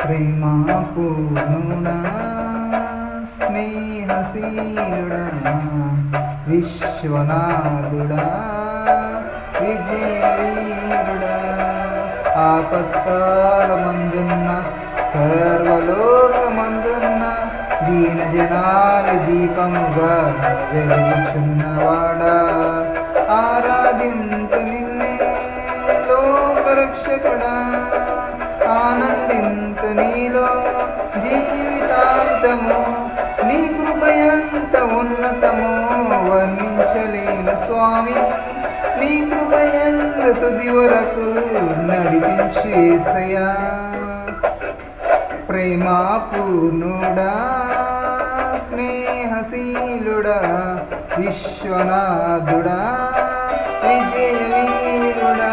ప్రేమా పూర్ణుడా స్నేహశీలుడా విశ్వనాథుడా విజయవీరుడా ఆపత్కాలమందున్న సర్వలోకమందున్న దీన జనాలి దీపముగా వెలుగుచున్నవాడా. ఆరాధింతు నిన్నే లోకరక్షకుడా. ఆనందింతు నీలో జీవితాంతము. నీ కృపయంత ఉన్నతము వర్ణించలేను స్వామి. నీ కృపయంత తుది వరకు నడిపించేసయా యేసయ్యా ప్రేమా పూర్ణుడా స్నేహశీలుడా విశ్వనాథుడా విజయవీరుడా.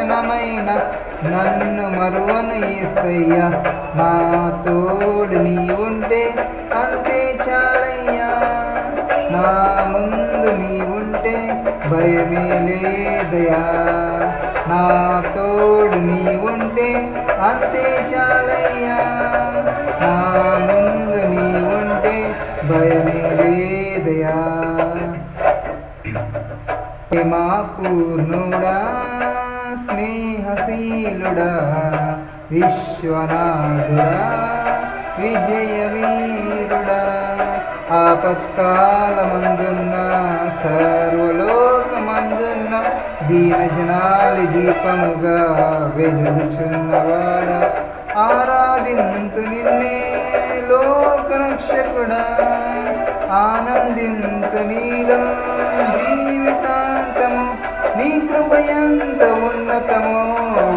వచనమైన నన్ను మరువను ఏసయ్య. నా తోడు నీ ఉంటే అంతే చాలయ్యా. నా ముందు నీ ఉంటే భయమే లేదయా నా తోడు నీ ఉంటే అంతే చాలయ్యా. నా ముందు నీ ఉంటే భయమే లేదయా ప్రేమా పూర్ణుడా స్నేహశీలుడా విశ్వనాథుడా విజయవీరుడా. ఆపత్కాలమందున్న సర్వలోకమందున్న దీనజనాలి దీపముగా వెలుగుచున్నవాడా. ఆరాధింతు నిన్నే లోకరక్షకుడా. ఆనందింతు నీలో జీవితాంతము నీ కృపయంత ఉన్నతమో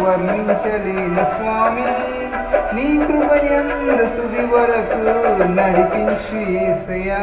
వర్ణించలేను స్వామి. నీ కృపయందు తుది వరకు నడిపించు ఏసయా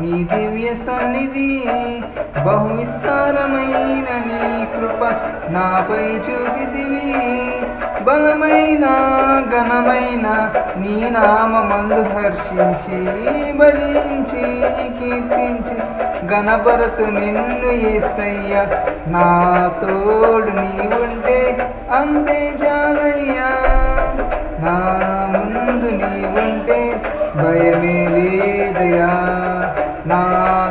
నీ దివ్య సన్నిధి బహువిస్తారమైన నీ కృప నాపై చూపితివి. బలమైన ఘనమైన నీ నామందు హర్షించి భజించి కీర్తించి గణపరతు నిన్ను ఏసయ్య. నా తోడు నీ ఉంటే అంతే చాలయ్యా. నా ముందు నీ ఉంటే భయమే లేదయా నా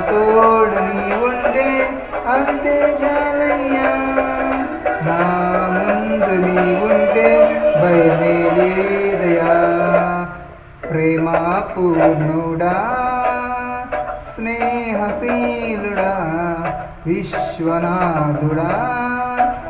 తోడు నీ ఉంటే అంతే చాలయ్యా. నా ముందు నీ ఉంటే భయమే లేదయా ప్రేమ పూర్ణుడా స్నేహశీలుడా విశ్వనాథుడా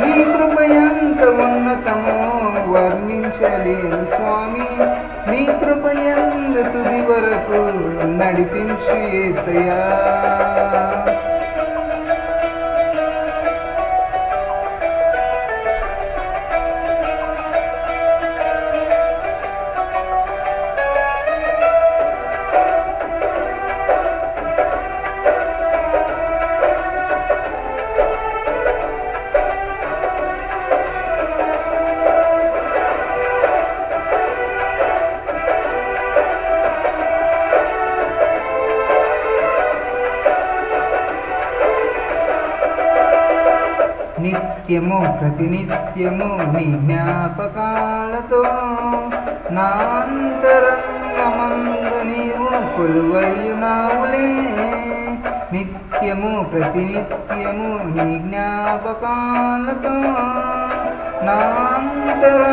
నీ కృపయంత ఉన్నతము వర్ణించలేను స్వామి. నీ కృపయందు తుది వరకు నడిపించు ఏసయా నిత్యము ప్రతినిత్యము నీ జ్ఞాపకాలతో నాంతరంగమందు నీవు కొలువయ్యునావులే నిత్యము ప్రతినిత్యము నీ జ్ఞాపకాలతో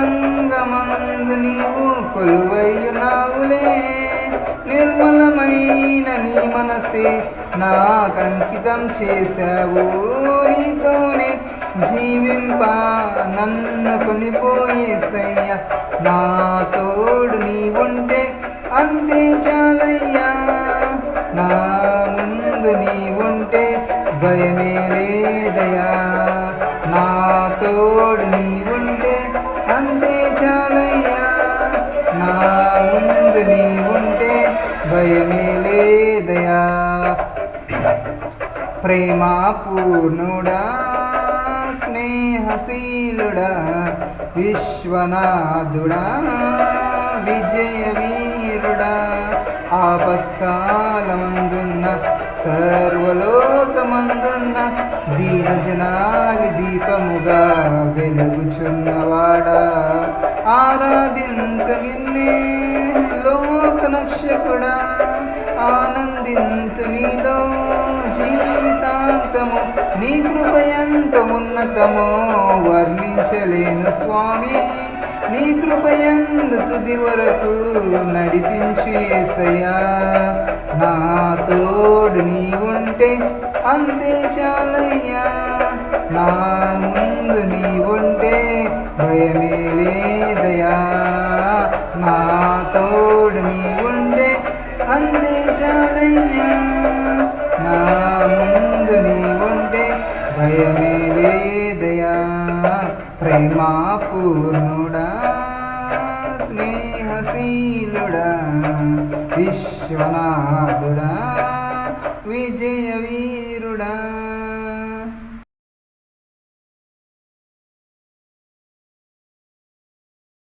నాంతరంగమందు నీవు కొలువయ్యునావులే నిర్మలమైన నీ మనసే నాకంకితం చేశావు. నీతోనే జీవింప నన్ను కొనిపోయేసయ్య. నా తోడు నీ ఉంటే అంతే చాలయ్యా. నా ముందు నీ ఉంటే భయమే లేదయా దయా ప్రేమాపూర్ణుడా స్నేహశీలుడా విశ్వనాథుడా విజయవీరుడా ఆపత్కాలమందున్న సర్వలోకమందున్న దీన జనాలి దీపముగా వెలుగుచున్నవాడా? ఆరాధింక నిన్నే లోకనక్షకుడా. ఆనందింతు నీలో జీవితాంతము. నీ కృపయంత ఉన్నతమో వర్ణించలేను స్వామి. నీ కృపయందు తుది వరకు నడిపించేసయా నాతోడు నా తోడు నీ ఉంటే అంతే చాలయ్యా. నా ముందు నీ ఉంటే భయమే లేదయా నా ముందు నీ ఉంటే భయమే లేదయా? ప్రేమా పూర్ణుడా స్నేహశీలుడా విశ్వనాథుడా విజయ వీరుడా